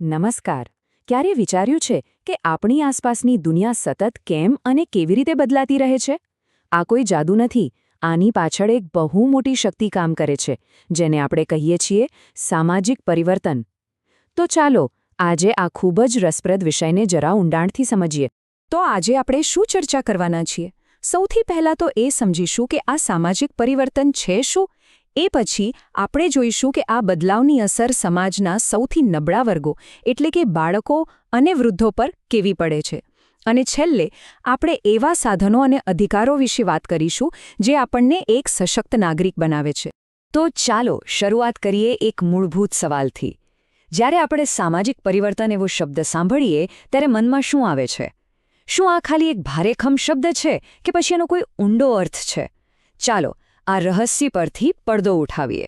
નમસ્કાર. ક્યારે વિચાર્યું છે કે આપણી આસપાસની દુનિયા સતત કેમ અને કેવી રીતે બદલાતી રહે છે? આ કોઈ જાદુ નથી. આની પાછળ એક બહુ મોટી શક્તિ કામ કરે છે, જેને આપણે કહીએ છીએ સામાજિક પરિવર્તન. તો ચાલો, આજે આ ખૂબ જ રસપ્રદ વિષયને જરા ઊંડાણથી સમજીએ. તો આજે આપણે શું ચર્ચા કરવાના છીએ? સૌથી પહેલાં તો એ સમજીશું કે આ સામાજિક પરિવર્તન છે શું? એ પછી આપણે જોઈશું કે આ બદલાવની અસર સમાજના સૌથી નબળા વર્ગો, એટલે કે બાળકો અને વૃદ્ધો પર કેવી પડે છે. અને છેલ્લે, આપણે એવા સાધનો અને અધિકારો વિશે વાત કરીશું, જે આપણને એક સશક્ત નાગરિક બનાવે છે. તો ચાલો શરૂઆત કરીએ એક મૂળભૂત સવાલથી. જ્યારે આપણે સામાજિક પરિવર્તન એવો શબ્દ સાંભળીએ, ત્યારે મનમાં શું આવે છે? શું આ ખાલી એક ભારેખમ શબ્દ છે કે પછી એનો કોઈ ઊંડો અર્થ છે? ચાલો આ રહસ્ય પરથી પડદો ઉઠાવીએ.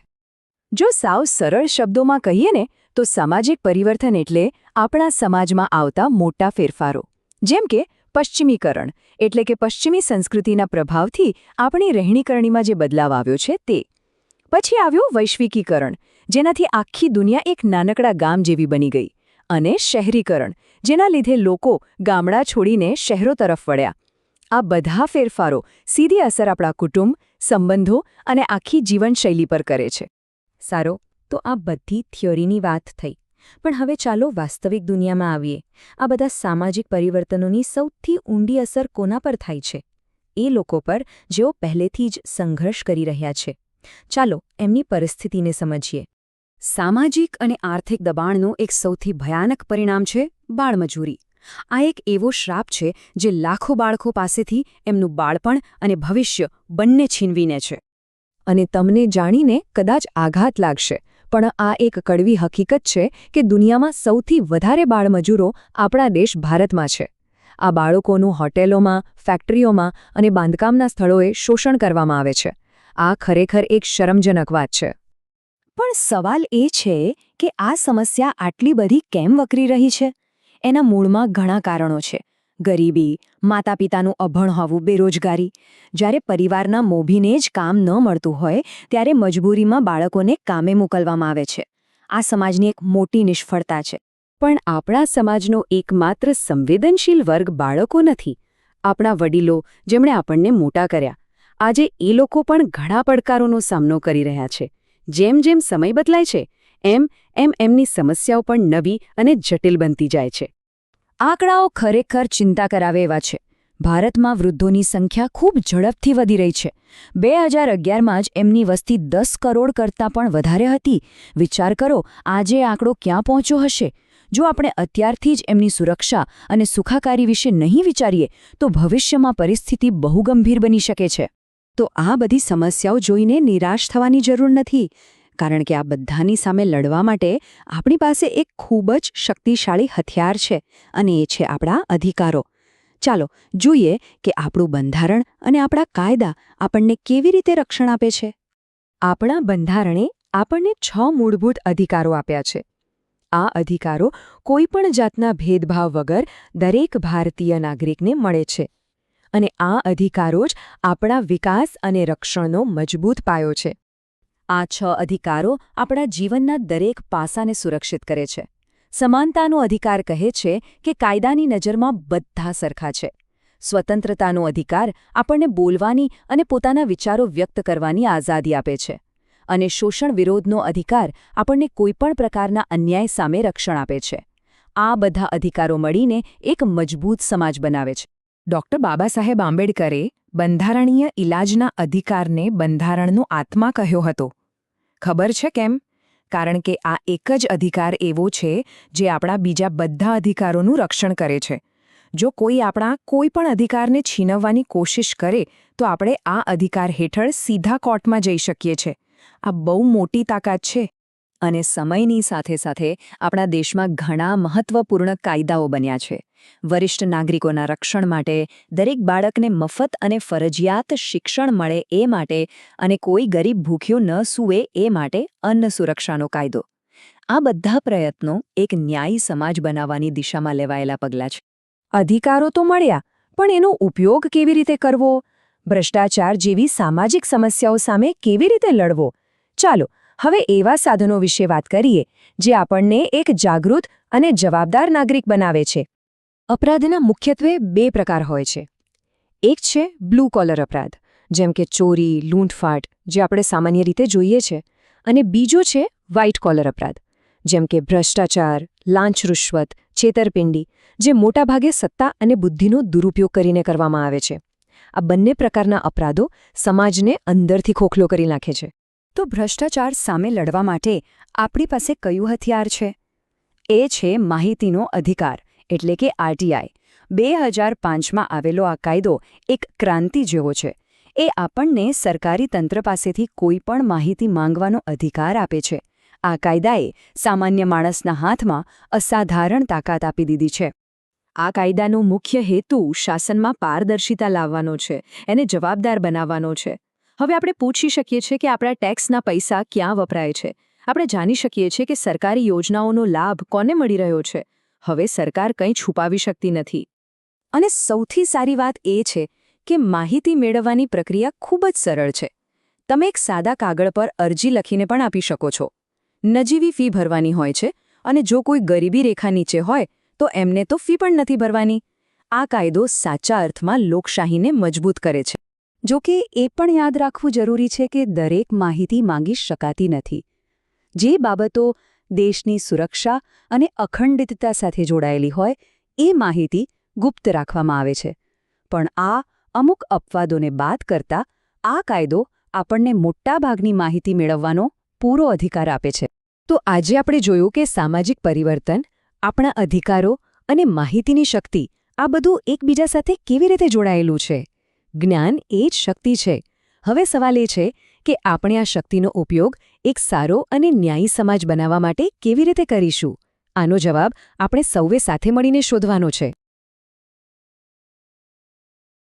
જો સાવ સરળ શબ્દોમાં કહીએ ને, તો સામાજિક પરિવર્તન એટલે આપણા સમાજમાં આવતા મોટા ફેરફારો. જેમ કે પશ્ચિમીકરણ, એટલે કે પશ્ચિમી સંસ્કૃતિના પ્રભાવથી આપણી રહેણીકરણીમાં જે બદલાવ આવ્યો છે તે. પછી આવ્યું વૈશ્વિકીકરણ, જેનાથી આખી દુનિયા એક નાનકડા ગામ જેવી બની ગઈ. અને શહેરીકરણ, જેના લીધે લોકો ગામડા છોડીને શહેરો તરફ વળ્યા. આ બધા ફેરફારો સીધી અસર આપણા કુટુંબ, સંબંધો અને આખી જીવનશૈલી પર કરે છે. સારો, તો આ બધી થિયોરીની વાત થઈ. પણ હવે ચાલો વાસ્તવિક દુનિયામાં આવીએ. આ બધા સામાજિક પરિવર્તનોની સૌથી ઊંડી અસર કોના પર થાય છે? એ લોકો પર જેઓ પહેલેથી જ સંઘર્ષ કરી રહ્યા છે. ચાલો એમની પરિસ્થિતિને સમજીએ. સામાજિક અને આર્થિક દબાણનું એક સૌથી ભયાનક પરિણામ છે બાળમજૂરી. આ એક એવો શ્રાપ છે જે લાખો બાળકો પાસેથી એમનું બાળપણ અને ભવિષ્ય બંને છીનવીને છે. અને તમને જાણીને કદાચ આઘાત લાગશે, પણ આ એક કડવી હકીકત છે કે દુનિયામાં સૌથી વધારે બાળમજૂરો આપણા દેશ ભારતમાં છે. આ બાળકોનું હોટેલોમાં, ફેક્ટરીઓમાં અને બાંધકામના સ્થળોએ શોષણ કરવામાં આવે છે. આ ખરેખર એક શરમજનક વાત છે. પણ સવાલ એ છે કે આ સમસ્યા આટલી બધી કેમ વકરી રહી છે? એના મૂળમાં ઘણા કારણો છે. ગરીબી માતા પિતાનું અભણ હોવું બેરોજગારી. જ્યારે પરિવારના મોભીને જ કામ ન મળતું હોય, ત્યારે મજબૂરીમાં બાળકોને કામે મોકલવામાં આવે છે. આ સમાજની એક મોટી નિષ્ફળતા છે. પણ આપણા સમાજનો એકમાત્ર સંવેદનશીલ વર્ગ બાળકો નથી. આપણા વડીલો, જેમણે આપણને મોટા કર્યા, આજે એ લોકો પણ ઘણા પડકારોનો સામનો કરી રહ્યા છે. જેમ જેમ સમય બદલાય છે એમ એમ એમની સમસ્યાઓ પણ નવી અને જટિલ બનતી જાય છે. આંકડાઓ ખરેખર ચિંતા કરાવે એવા છે. ભારતમાં વૃદ્ધોની સંખ્યા ખૂબ ઝડપથી વધી રહી છે. બે હજાર અગિયારમાં જ એમની વસ્તી દસ કરોડ કરતાં પણ વધારે હતી. વિચાર કરો, આજે આંકડો ક્યાં પહોંચ્યો હશે? જો આપણે અત્યારથી જ એમની સુરક્ષા અને સુખાકારી વિશે નહીં વિચારીએ, તો ભવિષ્યમાં પરિસ્થિતિ બહુ ગંભીર બની શકે છે. તો આ બધી સમસ્યાઓ જોઈને નિરાશ થવાની જરૂર નથી. કારણ કે આ બધાની સામે લડવા માટે આપણી પાસે એક ખૂબ જ શક્તિશાળી હથિયાર છે અને એ છે આપણા અધિકારો. ચાલો, જોઈએ કે આપણું બંધારણ અને આપણા કાયદા આપણને કેવી રીતે રક્ષણ આપે છે. આપણા બંધારણે આપણને છ મૂળભૂત અધિકારો આપ્યા છે. આ અધિકારો કોઈપણ જાતના ભેદભાવ વગર દરેક ભારતીય નાગરિકને મળે છે. અને આ અધિકારો જ આપણા વિકાસ અને રક્ષણનો મજબૂત પાયો છે. આ છ અધિકારો આપણા જીવનના દરેક પાસાને સુરક્ષિત કરે છે. સમાનતાનો અધિકાર કહે છે કે કાયદાની નજરમાં બધા સરખા છે. સ્વતંત્રતાનો અધિકાર આપણને બોલવાની અને પોતાના વિચારો વ્યક્ત કરવાની આઝાદી આપે છે. અને શોષણ વિરોધનો અધિકાર આપણને કોઈપણ પ્રકારના અન્યાય સામે રક્ષણ આપે છે. આ બધા અધિકારો મળીને એક મજબૂત સમાજ બનાવે છે. ડોક્ટર બાબા સાહેબ આંબેડકરે બંધારણીય ઇલાજના અધિકારને બંધારણનો આત્મા કહ્યો હતો. ખબર છે કેમ? કારણ કે આ એક જ અધિકાર એવો છે જે આપણા બીજા બધા અધિકારોનું રક્ષણ કરે છે. જો કોઈ આપણા કોઈ પણ અધિકારને છીનવવાની કોશિશ કરે, તો આપણે આ અધિકાર હેઠળ સીધા કોર્ટમાં જઈ શકીએ છીએ આ બહુ મોટી તાકાત છે. અને સમયની સાથે સાથે આપણા દેશમાં ઘણા મહત્વપૂર્ણ કાયદાઓ બન્યા છે. વરિષ્ઠ નાગરિકોના રક્ષણ માટે દરેક બાળકને મફત અને ફરજિયાત શિક્ષણ મળે એ માટે અને કોઈ ગરીબ ભૂખ્યો ન સૂવે એ માટે અન્ન સુરક્ષાનો કાયદો. આ બધા પ્રયત્નો એક ન્યાયી સમાજ બનાવવાની દિશામાં લેવાયેલા પગલાં છે. અધિકારો તો મળ્યા, પણ એનો ઉપયોગ કેવી રીતે કરવો? ભ્રષ્ટાચાર જેવી સામાજિક સમસ્યાઓ સામે કેવી રીતે લડવો? ચાલો હવે એવા સાધનો વિશે વાત કરીએ, જે આપણને એક જાગૃત અને જવાબદાર નાગરિક બનાવે છે. અપરાધના મુખ્યત્વે બે પ્રકાર હોય છે. એક છે બ્લુ કોલર અપરાધ, જેમ કે ચોરી, લૂંટફાટ, જે આપણે સામાન્ય રીતે જોઈએ છે, અને બીજો છે વ્હાઇટ કોલર અપરાધ, જેમ કે ભ્રષ્ટાચાર, લાંચ રૂશ્વત, છેતરપિંડી, જે મોટાભાગે સત્તા અને બુદ્ધિનો દુરુપયોગ કરીને કરવામાં આવે છે. આ બંને પ્રકારના અપરાધો સમાજને અંદરથી ખોખલો કરી નાખે છે. તો ભ્રષ્ટાચાર સામે લડવા માટે આપણી પાસે કયું હથિયાર છે? એ છે માહિતીનો અધિકાર, એટલે કે આરટીઆઈ. બે હજાર પાંચમાં આવેલો આ કાયદો એક ક્રાંતિ જેવો છે. એ આપણને સરકારી તંત્ર પાસેથી કોઈ પણ માહિતી માંગવાનો અધિકાર આપે છે. આ કાયદાએ સામાન્ય માણસના હાથમાં અસાધારણ તાકાત આપી દીધી છે. આ કાયદાનો મુખ્ય હેતુ શાસનમાં પારદર્શિતા લાવવાનો છે, એને જવાબદાર બનાવવાનો છે. હવે આપણે પૂછી શકીએ છીએ કે આપણા ટેક્સના પૈસા ક્યાં વપરાય છે. આપણે જાણી શકીએ છીએ કે સરકારી યોજનાઓનો લાભ કોને મળી રહ્યો છે. હવે સરકાર કંઈ છુપાવી શકતી નથી. અને સૌથી સારી વાત એ છે કે માહિતી મેળવવાની પ્રક્રિયા ખૂબ જ સરળ છે. તમે એક સાદા કાગળ પર અરજી લખીને પણ આપી શકો છો. નજીવી ફી ભરવાની હોય છે અને જો કોઈ ગરીબી રેખા નીચે હોય, તો એમને તો ફી પણ નથી ભરવાની. આ કાયદો સાચા અર્થમાં લોકશાહીને મજબૂત કરે છે. જો કે એ પણ યાદ રાખવું જરૂરી છે કે દરેક માહિતી માંગી શકાતી નથી. જે બાબતો દેશની સુરક્ષા અને અખંડિતતા સાથે જોડાયેલી હોય, એ માહિતી ગુપ્ત રાખવામાં આવે છે. પણ આ અમુક અપવાદોને બાદ કરતા આ કાયદો આપણને મોટાભાગની માહિતી મેળવવાનો પૂરો અધિકાર આપે છે. તો આજે આપણે જોયું કે સામાજિક પરિવર્તન, આપણા અધિકારો અને માહિતીની શક્તિ આ બધું એકબીજા સાથે કેવી રીતે જોડાયેલું છે? જ્ઞાન એ જ શક્તિ છે. હવે સવાલ એ છે કે આપણે આ શક્તિનો ઉપયોગ એક સારો અને ન્યાયી સમાજ બનાવવા માટે કેવી રીતે કરીશું? આનો જવાબ આપણે સૌએ સાથે મળીને શોધવાનો છે.